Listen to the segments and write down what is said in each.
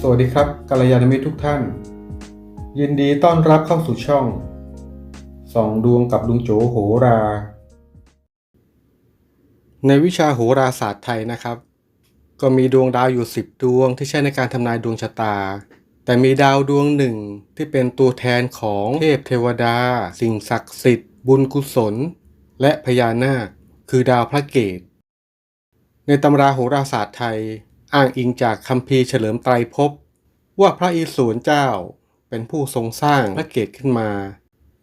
สวัสดีครับกัลยาณมิตรทุกท่าน ยินดีต้อนรับเข้าสู่ช่องส่องดวงกับลุงโจโหรา ในวิชาโหราศาสตร์ไทยนะครับ ก็มีดวงดาวอยู่ 10 ดวงที่ใช้ในการทำนายดวงชะตา แต่มีดาวดวงหนึ่งที่เป็นตัวแทนของเทพเทวดา สิ่งศักดิ์สิทธิ์ บุญกุศล และพญานาค คือดาวพระเกตในตำราโหราศาสตร์ไทย อ้างอิงจากคัมภีร์เฉลิมไตรภพว่าพระอิศวรเจ้าเป็นผู้ทรงสร้างพระเกตขึ้นมา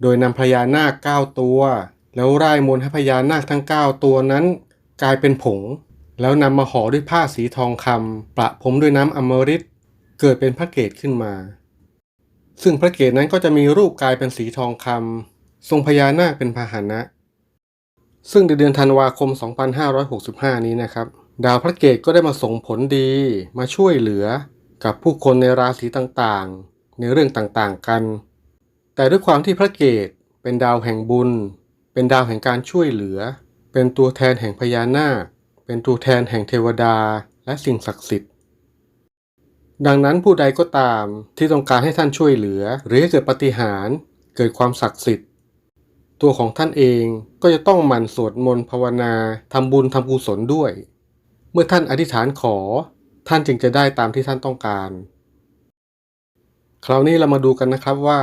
โดยนำพญานาคเก้าตัว แล้วร่ายมนต์ให้พญานาคทั้ง 9 ตัวนั้น กลายเป็นผง แล้วนำมาห่อด้วยผ้าสีทองคำประพรมด้วยน้ำอมฤตเกิดเป็นพระเกตขึ้นมา ซึ่งพระเกตนั้นก็จะมีรูปกายเป็นสีทองคำทรงพญานาคเป็นพาหนะ ซึ่งในเดือนธันวาคม 2565 นี้นะครับ ดาวพระเกตก็ได้มาส่งผลดีมาช่วยเหลือกับผู้คนในราศีต่างๆ ในเรื่องต่างๆกัน แต่ด้วยความที่พระเกตเป็นดาวแห่งบุญ เป็นดาวแห่งการช่วยเหลือ เป็นตัวแทนแห่งพญานาค เป็นตัวแทนแห่งเทวดาและสิ่งศักดิ์สิทธิ์ ดังนั้นผู้ใดก็ตามที่ต้องการให้ท่านช่วยเหลือ หรือให้เกิดปาฏิหารย์เกิดความศักดิ์สิทธิ์ ตัวของท่านเองก็จะต้องหมั่นสวดมนต์ภาวนาทำบุญทำกุศลด้วย เมื่อท่านอธิษฐานขอ ท่านจึงจะได้ตามที่ท่านต้องการ คราวนี้เรามาดูกันนะครับว่า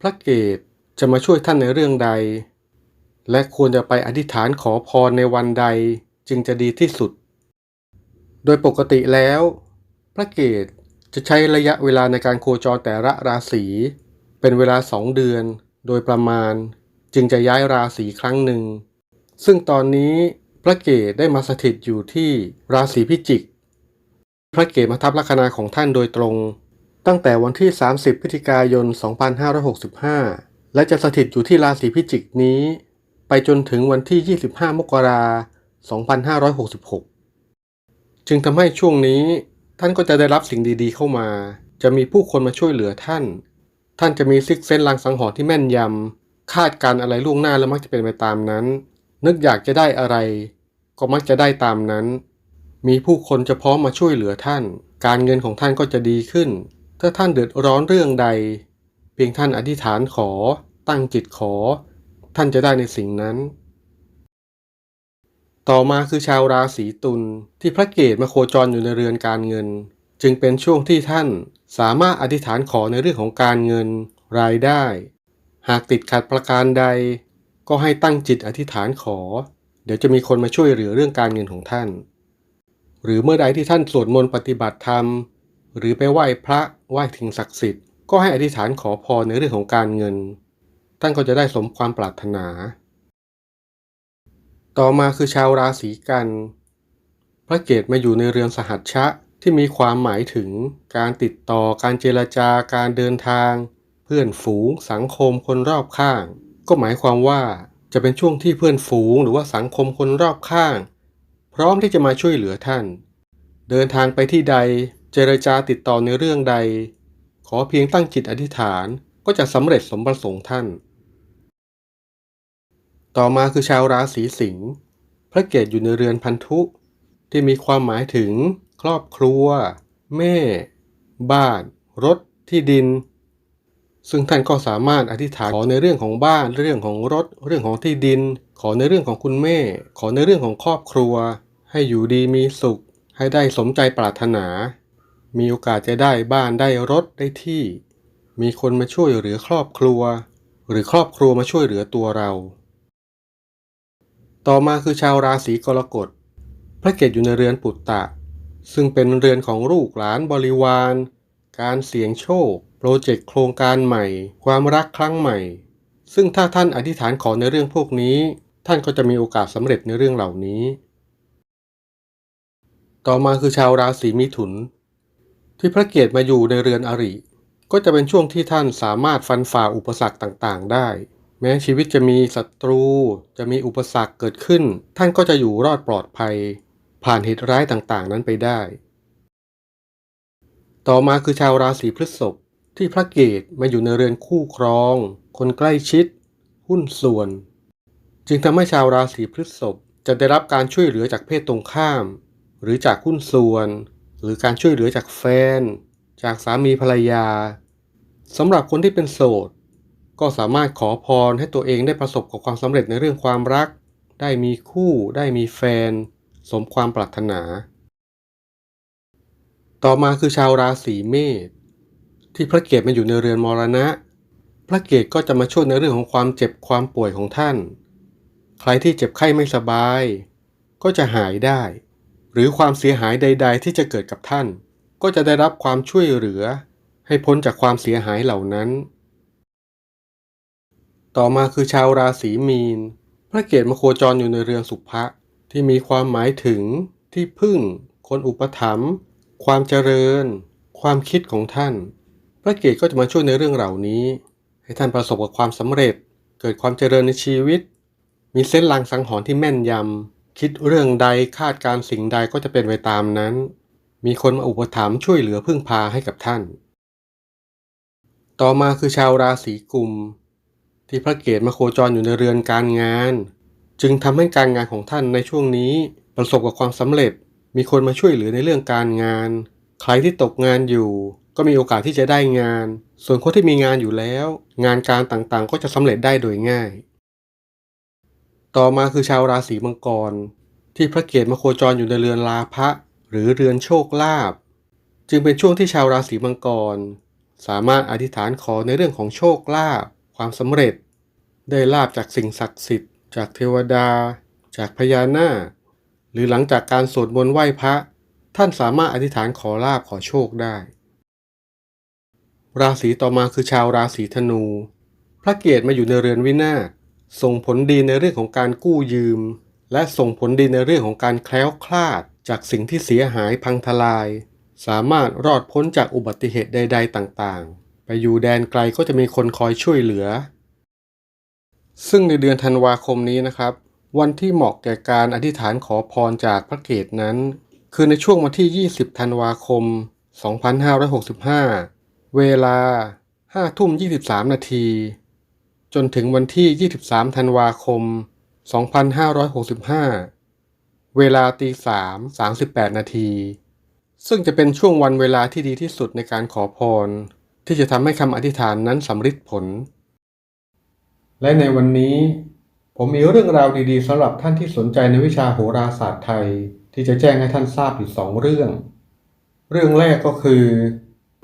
พระเกตจะมาช่วยท่านในเรื่องใด และควรจะไปอธิษฐานขอพรในวันใดจึงจะดีที่สุด โดยปกติแล้ว พระเกตจะใช้ระยะเวลาในการโคจรแต่ละราศี เป็นเวลาสองเดือน โดยประมาณ จึงจะย้ายราศีครั้งหนึ่ง ซึ่งตอนนี้ พระเกตได้มาสถิตอยู่ที่ราศีพิจิก พระเกตมาทับลัคนาของท่านโดยตรง ตั้งแต่วันที่ 30 พฤศจิกายน 2565 และจะสถิตอยู่ที่ราศีพิจิกนี้ ไปจนถึงวันที่ 25 มกราคม 2566 จึงทำให้ช่วงนี้ท่านก็จะได้รับสิ่งดีๆ เข้ามา จะมีผู้คนมาช่วยเหลือท่าน ท่านจะมีซิกเซนลางสังหรณ์ที่แม่นยำคาดการอะไรล่วงหน้าแล้วมักจะเป็นไปตามนั้น นึกอยากจะได้อะไร ก็มักจะได้ตามนั้น มีผู้คนจะพร้อมมาช่วยเหลือท่าน การเงินของท่านก็จะดีขึ้น ถ้าท่านเดือดร้อนเรื่องใด เพียงท่านอธิษฐานขอ ตั้งจิตขอ ท่านจะได้ในสิ่งนั้น ต่อมาคือชาวราศีตุลที่พระเกตมาโคจรอยู่ในเรือนการเงิน จึงเป็นช่วงที่ท่านสามารถอธิษฐานขอในเรื่องของการเงิน รายได้ หากติดขัดประการใด ก็ให้ตั้งจิตอธิษฐานขอ เดี๋ยวจะมีคนมาช่วยเหลือเรื่องการเงินของท่าน หรือเมื่อใดที่ท่านสวดมนต์ปฏิบัติธรรม หรือไปไหว้พระไหว้ถึงศักดิ์สิทธิ์ก็ให้อธิษฐานขอพรในเรื่องของการเงิน ท่านก็จะได้สมความปรารถนา ต่อมาคือชาวราศีกัน พระเกตมาอยู่ในเรือนสหัชชะที่มีความหมายถึงการติดต่อการเจรจาการเดินทาง เพื่อนฝูงสังคมคนรอบข้าง ก็หมายความว่าจะเป็นช่วงที่เพื่อนฝูงหรือว่าสังคมคนรอบข้าง พร้อมที่จะมาช่วยเหลือท่าน เดินทางไปที่ใดเจรจาติดต่อในเรื่องใด ขอเพียงตั้งจิตอธิษฐานก็จะสำเร็จสมประสงค์ท่าน ต่อมาคือชาวราศีสิงห์พระเกตอยู่ในเรือนพันธุ ที่มีความหมายถึง ครอบครัว แม่ บ้าน รถ ที่ดิน ซึ่งท่านก็สามารถอธิษฐานขอในเรื่องของบ้านเรื่องของรถ เรื่องของที่ดิน ขอในเรื่องของคุณแม่ ขอในเรื่องของครอบครัว ให้อยู่ดีมีสุข ให้ได้สมใจปรารถนา มีโอกาสจะได้บ้านได้รถได้ที่ มีคนมาช่วยเหลือครอบครัว หรือครอบครัวมาช่วยเหลือตัวเรา ต่อมาคือชาวราศีกรกฎพระเกตอยู่ในเรือนปุตตะ ซึ่งเป็นเรือนของลูกหลานบริวาร การเสี่ยงโชค โปรเจกต์โครงการใหม่ ความรักครั้งใหม่ ซึ่งถ้าท่านอธิษฐานขอในเรื่องพวกนี้ ท่านก็จะมีโอกาสสำเร็จในเรื่องเหล่านี้ ต่อมาคือชาวราศีมิถุน ที่พระเกียรติมาอยู่ในเรือนอริ ก็จะเป็นช่วงที่ท่านสามารถฟันฝ่าอุปสรรคต่างๆ ได้ แม้ชีวิตจะมีศัตรู จะมีอุปสรรคเกิดขึ้น ท่านก็จะอยู่รอดปลอดภัย ผ่านเหตุร้ายต่างๆ นั้นไปได้ ต่อมาคือชาวราศีพฤษภที่พระเกตมาอยู่ในเรือนคู่ครอง คนใกล้ชิด หุ้นส่วน จึงทำให้ชาวราศีพฤษภจะได้รับการช่วยเหลือจากเพศตรงข้าม หรือจากหุ้นส่วน หรือการช่วยเหลือจากแฟน จากสามีภรรยาสำหรับคนที่เป็นโสด ก็สามารถขอพรให้ตัวเองได้ประสบกับความสำเร็จในเรื่องความรัก ได้มีคู่ ได้มีแฟน สมความปรารถนา ต่อมาคือชาวราศีเมษที่พระเกตมาอยู่ในเรือนมรณะ พระเกตก็จะมาช่วยในเรื่องของความเจ็บความป่วยของท่าน ใครที่เจ็บไข้ไม่สบาย ก็จะหายได้ หรือความเสียหายใด ๆ ที่จะเกิดกับท่าน ก็จะได้รับความช่วยเหลือ ให้พ้นจากความเสียหายเหล่านั้น ต่อมาคือชาวราศีมีน พระเกตมาโคจรอยู่ในเรือนสุภะที่มีความหมายถึงที่พึ่ง คนอุปถัมภ์ ความเจริญ ความคิดของท่าน พระเกตก็จะมาช่วยในเรื่องเหล่านี้ ให้ท่านประสบกับความสำเร็จ เกิดความเจริญในชีวิต มีเส้นลางสังหรณ์ที่แม่นยำคิดเรื่องใดคาดการสิ่งใดก็จะเป็นไปตามนั้น มีคนมาอุปถัมภ์ช่วยเหลือพึ่งพาให้กับท่าน ต่อมาคือชาวราศีกุม ที่พระเกตมาโคจรอยู่ในเรือนการงาน จึงทำให้การงานของท่านในช่วงนี้ประสบกับความสำเร็จ มีคนมาช่วยเหลือในเรื่องการงาน ใครที่ตกงานอยู่ ก็มีโอกาสที่จะได้งาน ส่วนคนที่มีงานอยู่แล้ว งานการต่างๆ ก็จะสำเร็จได้โดยง่าย ต่อมาคือชาวราศีมังกร ที่พระเกตมาโคจรอยู่ในเรือนลาภะหรือเรือนโชคลาภจึงเป็นช่วงที่ชาวราศีมังกร สามารถอธิษฐานขอในเรื่องของโชคลาภความสำเร็จ ได้ลาบจากสิ่งศักดิ์สิทธิ์ จากเทวดา จากพญานาค หรือหลังจากการสวดมนต์ไหว้พระ ท่านสามารถอธิษฐานขอลาบขอโชคได้ ราศีต่อมาคือชาวราศีธนู พระเกตมาอยู่ในเรือนวินาศส่งผลดีในเรื่องของการกู้ยืม และส่งผลดีในเรื่องของการแคล้วคลาด จากสิ่งที่เสียหายพังทลาย สามารถรอดพ้นจากอุบัติเหตุใด ๆ ต่างๆ ไปอยู่แดนไกลก็จะมีคนคอยช่วยเหลือ ซึ่งในเดือนธันวาคมนี้นะครับ วันที่เหมาะแก่การอธิษฐานขอพรจากพระเกตนั้น คือในช่วงวันที่ 20 ธันวาคม 2565 เวลา 5 ทุ่ม 23 นาที จนถึงวันที่ 23 ธันวาคม 2565 เวลาตี3 38 นาที ซึ่งจะเป็นช่วงวันเวลาที่ดีที่สุดในการขอพร ที่จะทำให้คำอธิษฐานนั้นสำเร็จผล และในวันนี้ ผมมีเรื่องราวดีๆสำหรับท่านที่สนใจในวิชาโหราศาสตร์ไทย ที่จะแจ้งให้ท่านทราบอยู่สองเรื่อง เรื่องแรกก็คือ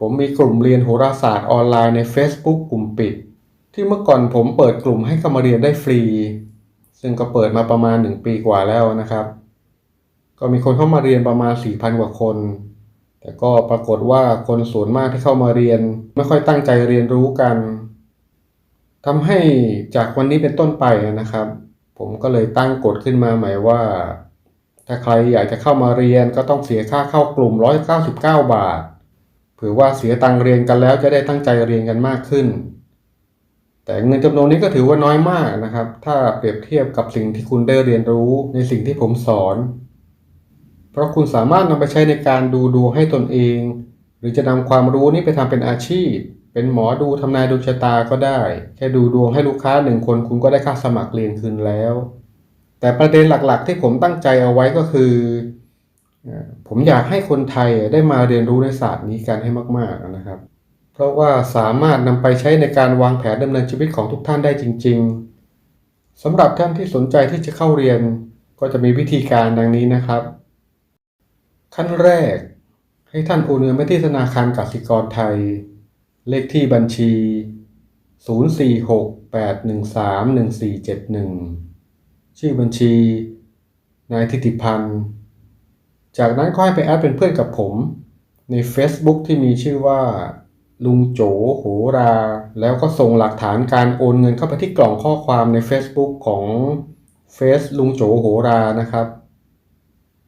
ผมมีกลุ่มเรียนโหราศาสตร์ออนไลน์ใน Facebook กลุ่มปิด ที่เมื่อก่อนผมเปิดกลุ่มให้เข้ามาเรียนได้ฟรี ซึ่งก็เปิดมาประมาณ 1 ปีกว่าแล้วนะครับ ก็มีคนเข้ามาเรียนประมาณ 4,000 กว่าคน แต่ก็ปรากฏว่าคนส่วนมากที่เข้ามาเรียน ไม่ค่อยตั้งใจเรียนรู้กัน ทำให้จากวันนี้เป็นต้นไปนะครับ ผมก็เลยตั้งกฎขึ้นมาใหมายว่า ถ้าใครอยากจะเข้ามาเรียนก็ต้องเสียค่าเข้ากลุ่ม 199 บาทเผื่อว่าเสียตังค์เรียนกันแล้วจะได้ตั้งใจเรียนกันมากขึ้น แต่เงินจำนวนนี้ก็ถือว่าน้อยมากนะครับ ถ้าเปรียบเทียบกับสิ่งที่คุณได้เรียนรู้ในสิ่งที่ผมสอน เพราะคุณสามารถนำไปใช้ในการดูดวงให้ตนเอง หรือจะนำความรู้นี้ไปทำเป็นอาชีพ เป็นหมอดูทำนายดวงชะตาก็ได้ แค่ดูดวงให้ลูกค้าหนึ่งคนคุณก็ได้ค่าสมัครเรียนคืนแล้ว แต่ประเด็นหลักๆ ที่ผมตั้งใจเอาไว้ก็คือ ผมอยากให้คนไทยได้มาเรียนรู้ในศาสตร์นี้กันให้มากๆนะครับ เพราะว่าสามารถนำไปใช้ในการวางแผนดำเนินชีวิตของทุกท่านได้จริง ๆสำหรับท่านที่สนใจที่จะเข้าเรียน ก็จะมีวิธีการดังนี้นะครับ ขั้นแรก ให้ท่านโอนเงินไปที่ธนาคารกสิกรไทย เลขที่บัญชี 046-813-1471 ชื่อบัญชี นายทิติพันธ์ จากนั้นก็ให้ไปแอดเป็นเพื่อนกับผม ใน Facebook ที่มีชื่อว่า ลุงโจโหรา แล้วก็ส่งหลักฐานการโอนเงินเข้าไปที่กล่องข้อความใน Facebook ของเฟซลุงโจโหรานะครับ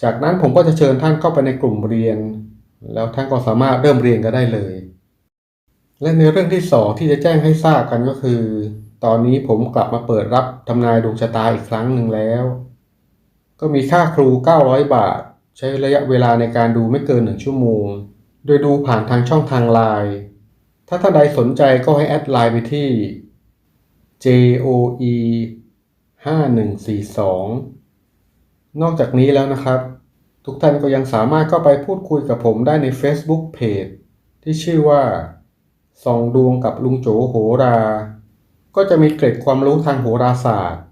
จากนั้นผมก็จะเชิญท่านเข้าไปในกลุ่มเรียน แล้วท่านก็สามารถเริ่มเรียนกันได้เลย และในเรื่องที่สองที่จะแจ้งให้ทราบกันก็คือ ตอนนี้ผมกลับมาเปิดรับทำนายดวงชะตาอีกครั้งหนึ่งแล้ว ก็มีค่าครู 900 บาท ใช้ระยะเวลาในการดูไม่เกิน1ชั่วโมง โดยดูผ่านทางช่องทางไลน์ถ้าท่านใดสนใจก็ให้แอดไลน์ไปที่ JOE 5142 นอกจากนี้แล้วนะครับ ทุกท่านก็ยังสามารถเข้าไปพูดคุยกับผมได้ใน Facebook Page ที่ชื่อว่า ส่องดวงกับลุงโจโหรา ก็จะมีเกร็ดความรู้ทางโหราศาสตร์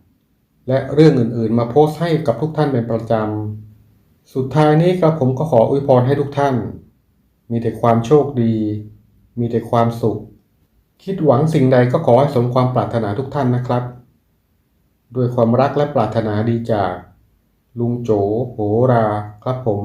และเรื่องอื่นๆ มาโพสต์ให้กับทุกท่านเป็นประจำ สุดท้ายนี้ครับผมก็ขออวยพรให้ทุกท่าน มีแต่ความโชคดี มีแต่ความสุข คิดหวังสิ่งใดก็ขอให้สมความปรารถนาทุกท่านนะครับ ด้วยความรักและปรารถนาดีจาก ลุงโจโหราครับผม